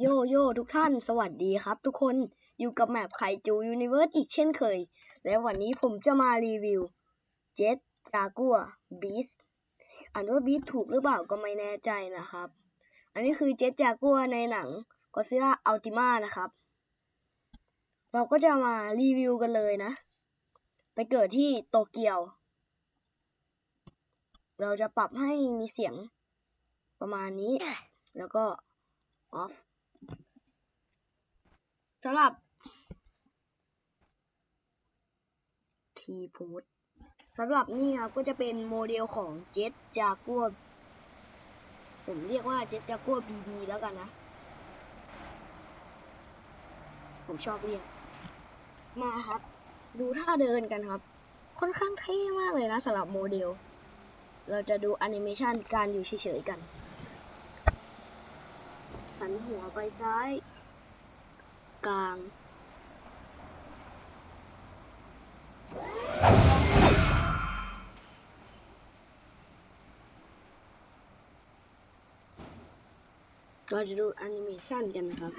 โยโย่ทุกท่านสวัสดีครับ ทุกคนอยู่กับแมปไคจูยูนิเวิร์สอีกเช่นเคย และวันนี้ผมจะมารีวิวเจ็ตจากัวบีสอ่านว่าบีสถูกหรือเปล่าก็ไม่แน่ใจนะครับ อันนี้คือเจ็ตจากัวในหนังก็ซิล่าอัลติมานะครับ เราก็จะมารีวิวกันเลยนะ ไปเกิดที่โตเกียว เราจะปรับให้มีเสียงประมาณนี้แล้วก็ off สำหรับทีพูดสำหรับนี่ครับก็จะเป็นโมเดลของเจ็ตจากัวผมเรียกว่าเจ็ตจากัวบีบีแล้วกันนะ ผมชอบเรียก มาครับ ดูท่าเดินกันครับ ค่อนข้างเท่มากเลยนะสำหรับโมเดล เราจะดูแอนิเมชันการอยู่เฉยๆกัน หันหัวไปซ้าย กลาง เราจะดูแอนิเมชันกันนะครับ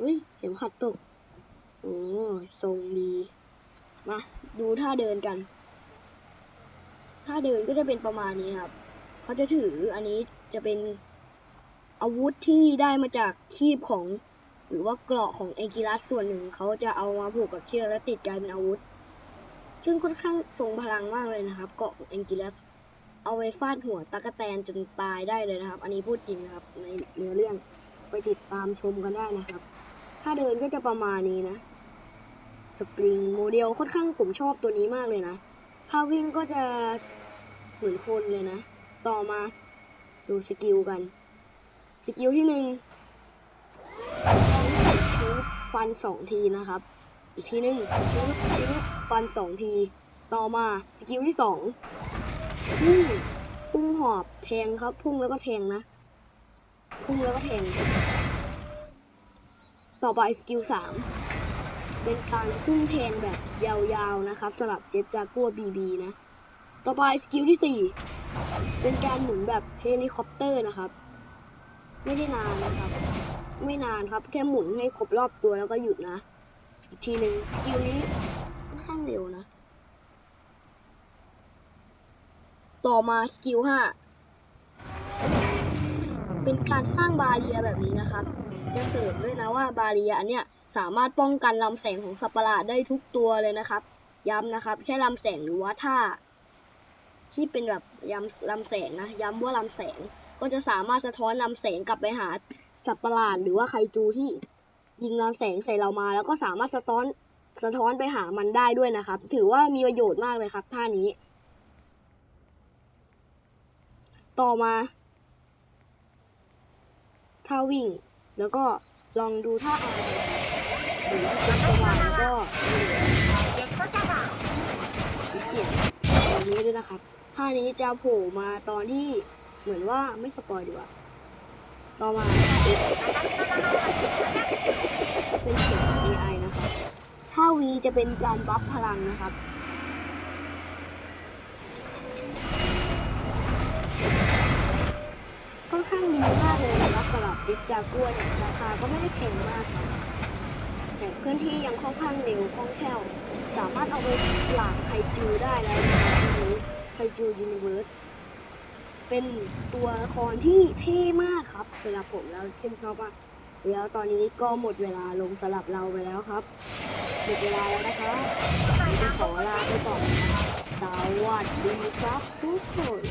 อุ้ยเข็มขัดตก โอ้ทรงดี มา ดูท่าเดินกัน ท่าเดินก็จะเป็นประมาณนี้ครับ เขาจะถืออันนี้จะเป็น อาวุธที่ได้มาจากคีบของ หรือว่าเกราะของเอกิรัสส่วนหนึ่งเขาจะเอามาผูกกับเชือกและติดกลายเป็นอาวุธ ซึ่งค่อนข้างทรงพลังมากเลยนะครับ เกราะของเอกิรัสเอาไว้ฟาดหัวตากแตนจนตายได้เลยนะครับ อันนี้พูดจริงนะครับ ในเนื้อเรื่องไปติดตามชมกันได้นะครับ ถ้าเดินก็จะประมาณนี้นะสปริงโมเดลค่อนข้างผมชอบตัวนี้มากเลยนะถ้าวิ่งก็จะเหมือนคนเลยนะ ต่อมาดูสกิลกัน สกิลที่หนึ่งชุบฟันสองทีนะครับ อีกทีหนึ่งชุบชุบฟันสองที ต่อมาสกิลที่สองพุ่งพุ่งหอบแทงครับ พุ่งแล้วก็แทงนะพุ่งแล้วก็แทง ต่อไปสกิลสามเป็นการพุ่งแทงแบบยาวๆนะครับสำหรับเจ็ตจากัวบีบีนะ ต่อไปสกิลที่สี่เป็นการหมุนแบบเฮลิคอปเตอร์นะครับ ไม่ได้นานนะครับ ไม่นานครับ แค่หมุนให้ครบรอบตัวแล้วก็หยุดนะ อีกทีหนึ่งสกิลนี้ค่อนข้างเร็วนะ ต่อมาสกิลห้าเป็นการสร้างบาเรียแบบนี้นะครับ จะเสริมด้วยนะว่าบาเรียอันเนี้ยสามารถป้องกันลำแสงของสัตว์ปะหลาดได้ทุกตัวเลยนะครับ ย้ำนะครับ แค่ลำแสงหรือว่าถ้าที่เป็นแบบย้ำลำแสงนะ ย้ำว่าลำแสง ก็จะสามารถสะท้อนลำแสงกลับไปหาสัตว์ประหลาดหรือว่าไคจูที่ยิงลำแสงใส่เรามา แล้วก็สามารถสะท้อนสะท้อนไปหามันได้ด้วยนะครับ ถือว่ามีประโยชน์มากเลยครับท่านี้ ต่อมาท่าวิ่ง แล้วก็ลองดูท่าอาหรือเป็นจังหวะแล้วก็เขียนแบบนี้ด้วยนะครับท่านี้จะโผล่มาตอนที่ เหมือนว่าไม่สปอยดีกว่า ต่อมาเป็นเสียง AI นะครับท่า V จะเป็นการบัฟพลังนะครับค่อนข้างดีมากเลยนะครับสำหรับจิตจากัวเนี่ยราคาก็ไม่ได้แพงมากครับแต่เคลื่อนที่ยังค่อนข้างเร็วคล่องแคล่ว สามารถเอาไปหลากไคจูได้แล้วนะครับทีนี้ไคจูยูนิเวิร์ส เป็นตัวละครที่เท่มากครับสำหรับผมแล้วเช่นชอบมากแล้วตอนนี้ก็หมดเวลาลงสำหรับเราไปแล้วครับหมดเวลาแล้วนะครับขอลาไปก่อนสวัสดีครับทุกคน